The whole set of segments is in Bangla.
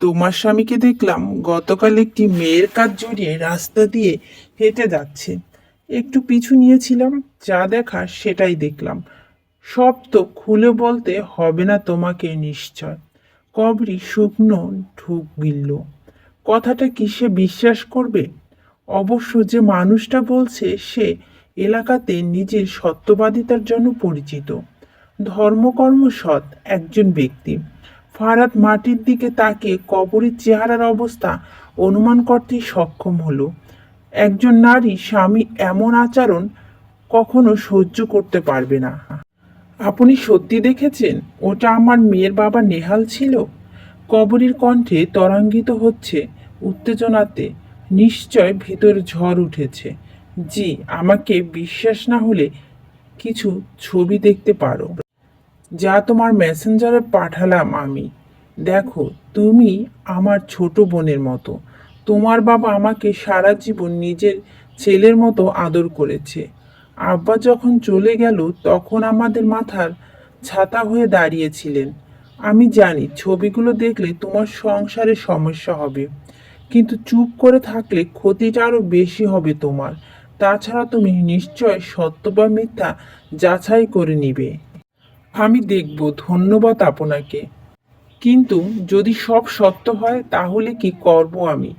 তোমার স্বামীকে দেখলাম গতকাল একটি মেয়ের কাজ জড়িয়ে রাস্তা দিয়ে হেঁটে যাচ্ছে। একটু পিছু নিয়েছিলাম, যা দেখা সেটাই দেখলাম। সব তো খুলে বলতে হবে না তোমাকে নিশ্চয়। কবরি শুকনো ঢুক গিলল। কথাটা কি সে বিশ্বাস করবে? অবশ্য যে মানুষটা বলছে সে এলাকাতে নিজের সত্যবাদিতার জন্য পরিচিত। ধর্মকর্ম সৎ একজন ব্যক্তি। ফারাদ মাটির দিকে তাকিয়ে কবরের চেহারার অবস্থা অনুমান করতে সক্ষম হলো। একজন নারী স্বামী এমন আচরণ কখনো সহ্য করতে পারবে না। আপনি সত্যি দেখেছেন? ওটা আমার মেয়ের বাবা নেহাল ছিল? কবরীর কণ্ঠে ত্বরাঙ্গিত হচ্ছে উত্তেজনাতে। নিশ্চয় ভেতর ঝড় উঠেছে। জি, আমাকে বিশ্বাস না হলে কিছু ছবি দেখতে পারো। যা তোমার মেসেঞ্জারে পাঠালাম আমি। দেখো, তুমি আমার ছোট বোনের মতো। তোমার বাবা আমাকে সারা জীবন নিজের ছেলের মতো আদর করেছে। আব্বা যখন চলে গেল, তখন আমাদের মাথার ছাতা হয়ে দাঁড়িয়েছিলেন। আমি জানি, ছবিগুলো দেখলে তোমার সংসারে সমস্যা হবে। কিন্তু চুপ করে থাকলে ক্ষতিটা আরও বেশি হবে তোমার। তাছাড়া তুমি নিশ্চয় সত্য বা মিথ্যা যাচাই করে নিবে। আমি দেখব, ধন্যবাদ আপনাকে। কিন্তু যদি সব সত্য হয়, তাহলে কি করব আমি?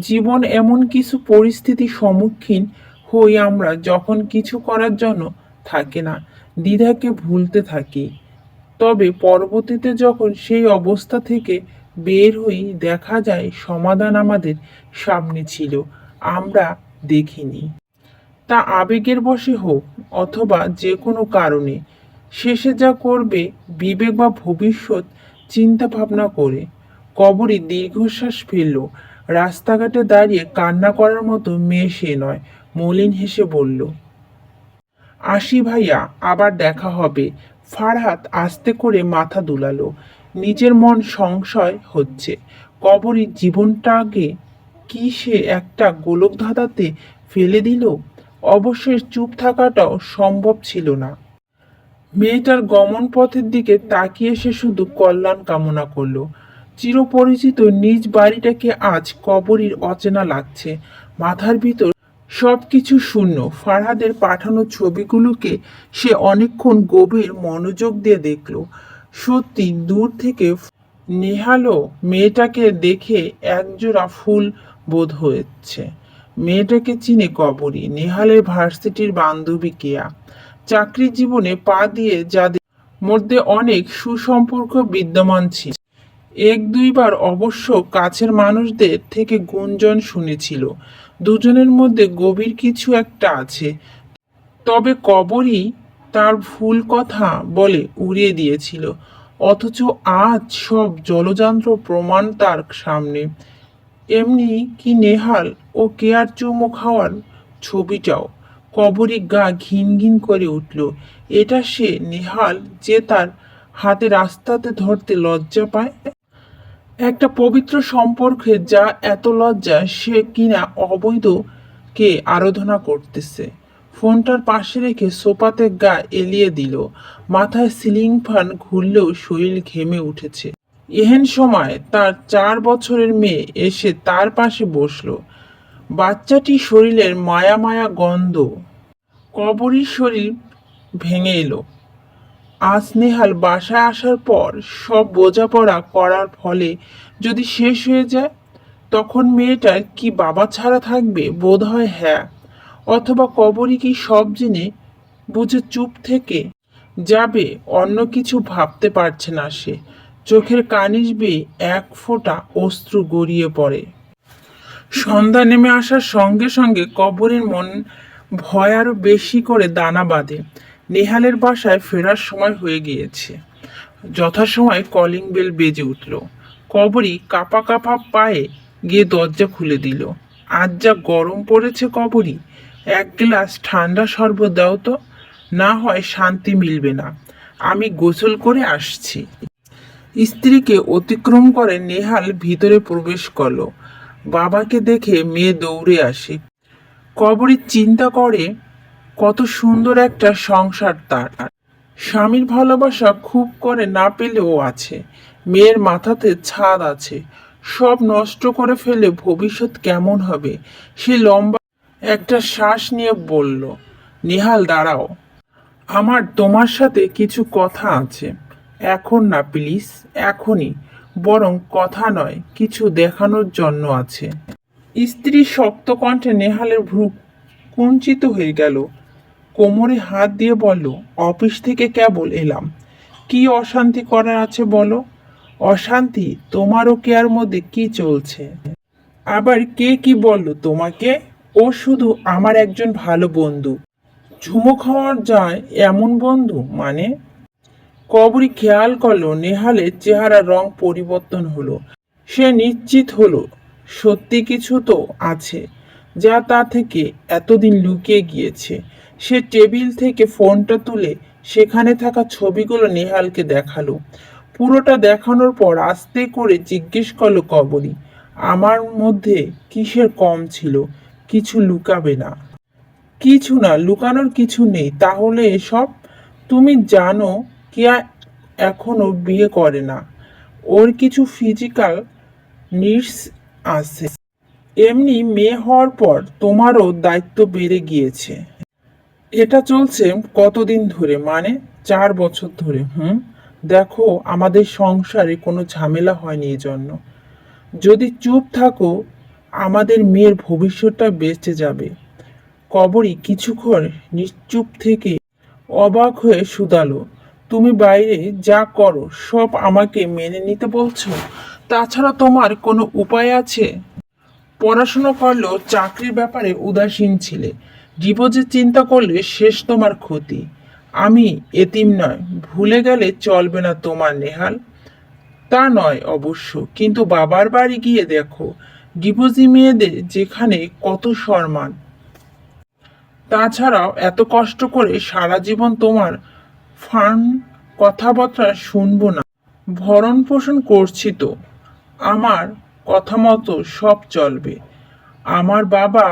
জীবন এমন কিছু পরিস্থিতির সম্মুখীন হই আমরা যখন কিছু করার জন্য থাকে না, দ্বিধাকে ভুলতে থাকি। তবে পরবর্তীতে যখন সেই অবস্থা থেকে বের হই, দেখা যায় সমাধান আমাদের সামনে ছিল, আমরা দেখিনি। তা আবেগের বশে হোক অথবা যে কোনো কারণে শেষে যা করবে, বিবেক বা ভবিষ্যৎ চিন্তা ভাবনা করে। কবরী দীর্ঘশ্বাস ফেলল। রাস্তাঘাটে দাঁড়িয়ে কান্না করার মতো মেয়ে সে নয়, মলিন হেসে বলল, আসি ভাইয়া, আবার দেখা হবে। ফারহাত আস্তে করে মাথা দুলালো। নিজের মন সংশয় হচ্ছে। কবরীর জীবনটাকে কি সে একটা গোলক ধাঁধাতে ফেলে দিল? অবশ্যই চুপ থাকাটাও সম্ভব ছিল না। মেয়েটার গমন পথের দিকে তাকিয়ে সে শুধু কল্যাণ কামনা করল। চিরপরিচিত নিজ বাড়িটাকে আজ কবরীর অচেনা লাগছে। মাথার ভিতর সবকিছু শূন্য। ফারহাদের পাঠানো ছবিগুলোকে সে অনেকক্ষণ গভীর মনোযোগ দিয়ে দেখল। সত্যি দূর থেকে নেহালো মেয়েটাকে দেখে একজোড়া ফুল বোধ হয়েছে। মেয়েটাকে চিনে কবরী। নেহালের ভার্সিটির বান্ধবী কেয়া। চাকরি জীবনে পা দিয়ে যাদের মধ্যে অনেক সুসম্পর্ক বিদ্যমান ছিল। এক দুইবার অবশ্য কাছের মানুষদের থেকে গুঞ্জন শুনেছিল। দুজনের মধ্যে গভীর কিছু একটা আছে। তবে কবরই তার ভুল কথা বলে উড়িয়ে দিয়েছিল। অথচ আজ সব জলযান্ত্র প্রমাণ তার সামনে। এমনি কি নেহাল ও কেয়ার চুমো খাওয়ার ছবিটাও। কবরী গা ঘিন ঘিন করে উঠল। এটা সে, নেহাল, যে তার হাতে রাস্তাতে ধরতে লজ্জা পায়? একটা পবিত্র সম্পর্কে যা এত লজ্জা, সে কিনা অবৈধ কে আরাধনা করতেছে। ফোনটার পাশে রেখে সোপাতে গা এলিয়ে দিল। মাথায় সিলিং ফ্যান ঘুরলেও শরীর ঘেমে উঠেছে। এহেন সময় তার চার বছরের মেয়ে এসে তার পাশে বসল। বাচ্চাটি শরীরের মায়া মায়া গন্ধ। কবরীর শরীর ভেঙে এলো। আজ নেহাল বাসায় আসার পর সব বোঝাপড়া করার ফলে যদি শেষ হয়ে যায়, তখন মেয়েটার কি বাবা ছাড়া থাকবে বোধ হয়। হ্যাঁ অথবা কবরই কি সব জেনে বুঝে চুপ থেকে যাবে অন্য কিছু ভাবতে পারছে না সে। চোখের কানিস বেয়ে এক ফোঁটা অশ্রু গড়িয়ে পড়ে। সন্ধ্যা নেমে আসার সঙ্গে সঙ্গে কবরের মন ভয় আরও বেশি করে দানা বাঁধে। নেহালের বাসায় ফেরার সময় হয়ে গিয়েছে। যথাসময় কলিং বেল বেজে উঠল। কবরী কাপা কাপা পায়ে গিয়ে দরজা খুলে দিল। আজ যা গরম পড়েছে কবরী, এক গ্লাস ঠান্ডা শরবত দাও তো, না হয় শান্তি মিলবে না। আমি গোসল করে আসছি। স্ত্রীকে অতিক্রম করে নেহাল ভিতরে প্রবেশ করল। বাবাকে দেখে মেয়ে দৌড়ে আসে। কবরী চিন্তা করে কত সুন্দর একটা সংসার তার। স্বামীর ভালোবাসা খুব করে না পেলেও আছে। মেয়ের মাথাতে ছাদ আছে। সব নষ্ট করে ফেলে ভবিষ্যৎ কেমন হবে? সে লম্বা একটা শ্বাস নিয়ে বলল, নিহাল, দাঁড়াও। আমার তোমার সাথে কিছু কথা আছে। এখন না, প্লিজ, এখনই। বরং কথা নয়, কিছু দেখানোর জন্য আছে। স্ত্রী শক্ত কণ্ঠে নেহালের ভ্রু কুঞ্চিত হয়ে গেল। কোমরে হাত দিয়ে বলল, অফিস থেকে কেবল এলাম। কি অশান্তি করার আছে বলো? অশান্তি তোমার ও কেয়ার মধ্যে কি চলছে? আবার কে কি বলল তোমাকে? ও শুধু আমার একজন ভালো বন্ধু। ঝুমো খাওয়ার যায় এমন বন্ধু মানে কবরী খেয়াল করল, নেহালের চেহারার রং পরিবর্তন হলো। সে নিশ্চিত হলো, সত্যি কিছু তো আছে যা তা থেকে এতদিন লুকিয়ে গিয়েছে। সে টেবিল থেকে ফোনটা তুলে সেখানে থাকা ছবিগুলো নেহালকে দেখাল। পুরোটা দেখানোর পর আস্তে করে জিজ্ঞেস করল কবরী, আমার মধ্যে কিসের কম ছিল? কিছু লুকাবে না? কিছু না, লুকানোর কিছু নেই। তাহলে এসব? তুমি জানো কেয়া এখনও বিয়ে করে না। ওর কিছু ফিজিক্যাল নিডস আছে। এমনি মেয়ে হওয়ার পর তোমারও দায়িত্ব বেড়ে গিয়েছে। এটা চলছে কতদিন ধরে? মানে চার বছর ধরে, হুম? দেখো, আমাদের সংসারে কোনো ঝামেলা হয়নি এই জন্য যদি চুপ থাকো, আমাদের মেয়ের ভবিষ্যৎটা বেঁচে যাবে। কবরী কিছুক্ষণ নিশ্চুপ থেকে অবাক হয়ে শুধালো। তুমি বাইরে যা করো, সব আমাকে মেনে নিতে বলছো। তাছাড়া তোমার কোনো উপায় আছে? পড়াশুনো করলেও চাকরির ব্যাপারে উদাসীন ছিলে। ডিপোজিট চিন্তা করলে শেষ তোমার ক্ষতি। আমি এতিম নয়, ভুলে গেলে চলবে না তোমার নেহাল। তা নয় অবশ্য, কিন্তু বাবার বাড়ি গিয়ে দেখো ডিপোজি মেয়েদের যেখানে কত সম্মান। তাছাড়াও এত কষ্ট করে সারা জীবন তোমার ফান কথাবার্তা শুনব না। ভরণ পোষণ করছি তো। আমার কথা মতো সব চলবে। আমার বাবা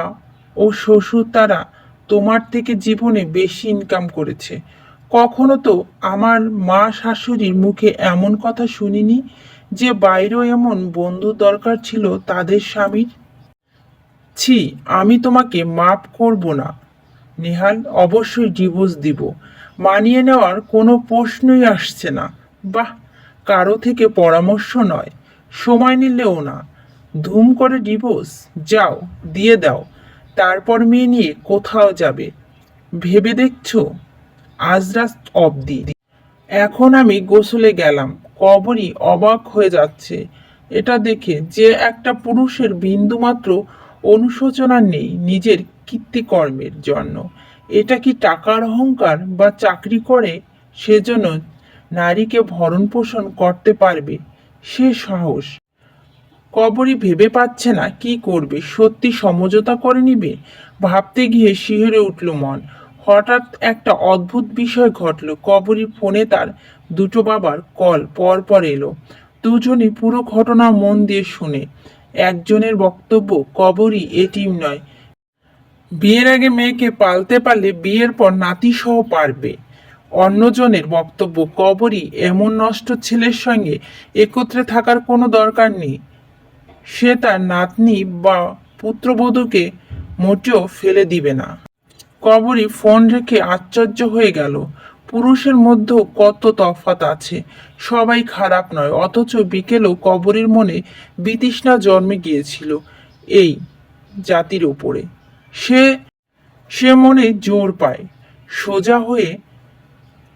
ও শ্বশুর তারা তোমার থেকে জীবনে বেশি ইনকাম করেছে। কখনো তো আমার মা শাশুড়ির মুখে এমন কথা শুনিনি যে বাইরেও এমন বন্ধু দরকার ছিল তাদের স্বামীর? ছি, আমি তোমাকে মাপ করব না। নেহাল অবশ্যই ডিভোর্স দিব। মানিয়ে নেওয়ার কোনো প্রশ্নই আসছে না। বাহ, কারও থেকে পরামর্শ নয়। সময় নিলেও না। ধুম করে ডিভোর্স, যাও, দিয়ে দাও। তারপর মেয়ে নিয়ে কোথাও যাবে। ভেবে দেখছ? আজ রাত অবধি। এখন আমি গোসলে গেলাম। কবরই অবাক হয়ে যাচ্ছে। এটা দেখে যে একটা পুরুষের বিন্দুমাত্র অনুশোচনা নেই নিজের কীর্তিকর্মের জন্য। এটা কি টাকার অহংকার বা চাকরি করে সেজন্য নারীকে ভরণ পোষণ করতে পারবে? সে সাহস। কবরী ভেবে পাচ্ছে না কি করবে? সত্যি সমঝোতা করে নিবে? ভাবতে গিয়ে শিহরে উঠল মন। হঠাৎ একটা অদ্ভুত বিষয় ঘটলো। কবরী ফোনে তার দুটো বাবার কল পর পর এলো। দুজনই পুরো ঘটনা মন দিয়ে শুনে। একজনের বক্তব্য কবরই এটিম নয় বিয়ের আগে মেয়েকে পালতে পারলে বিয়ের পর নাতি সহ পারবে। অন্যজনের বক্তব্য কবরই এমন নষ্ট ছেলের সঙ্গে একত্রে থাকার কোনো দরকার নেই। সে তার নাতনি বা পুত্রবধূকে মোটেও ফেলে দিবে না। কবরী ফোন রেখে আশ্চর্য হয়ে গেল। পুরুষের মধ্যেও কত তফাত আছে, সবাই খারাপ নয়, অথচ বিকেলেও কবরীর মনে বিতৃষ্ণা জন্মে গিয়েছিল এই জাতির উপরে। সে সে মনে জোর পায়, সোজা হয়ে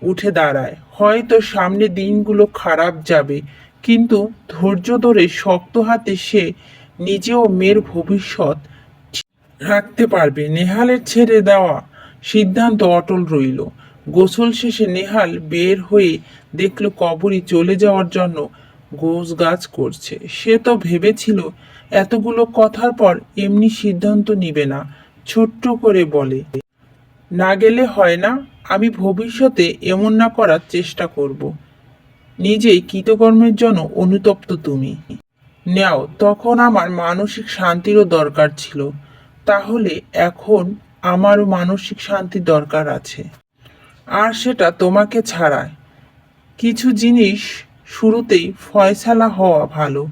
উঠে দাঁড়ায়। হয়তো সামনে দিনগুলো খারাপ যাবে, কিন্তু ধৈর্য ধরে শক্ত হাতে সে নিজেও মেয়ের ভবিষ্যৎ রাখতে পারবে। নেহালের ছেড়ে দেওয়া সিদ্ধান্ত অটল রইল। গোসল শেষে নেহাল বের হয়ে দেখল কবরী চলে যাওয়ার জন্য গোছ গাছ করছে। সে তো ভেবেছিল, এতগুলো কথার পর এমনি সিদ্ধান্ত নিবে না। ছোট্ট করে বলে, না গেলে হয় না, আমি ভবিষ্যতে এমন না করার চেষ্টা করব। নিজেই কৃতকর্মের জন্য অনুতপ্ত তুমি। নেও, তখন আমার মানসিক শান্তিরও দরকার ছিল। তাহলে এখন আমারও মানসিক শান্তি দরকার আছে। আর সেটা তোমাকে ছাড়ায়। কিছু জিনিস শুরুতেই ফয়সালা হওয়া ভালো।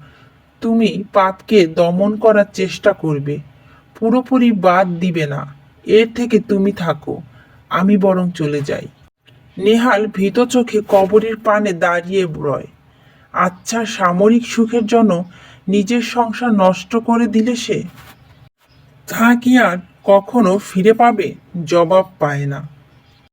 তুমি পাপকে দমন করার চেষ্টা করবে। পুরোপুরি বাদ দিবে না। এর থেকে তুমি থাকো। আমি বরং চলে যাই। নেহাল ভীত চোখে কবরের পানে দাঁড়িয়ে রয়। আচ্ছা সামরিক সুখের জন্য নিজের সংসার নষ্ট করে দিলে সে? তা কি আর কখনো ফিরে পাবে? জবাব পায় না।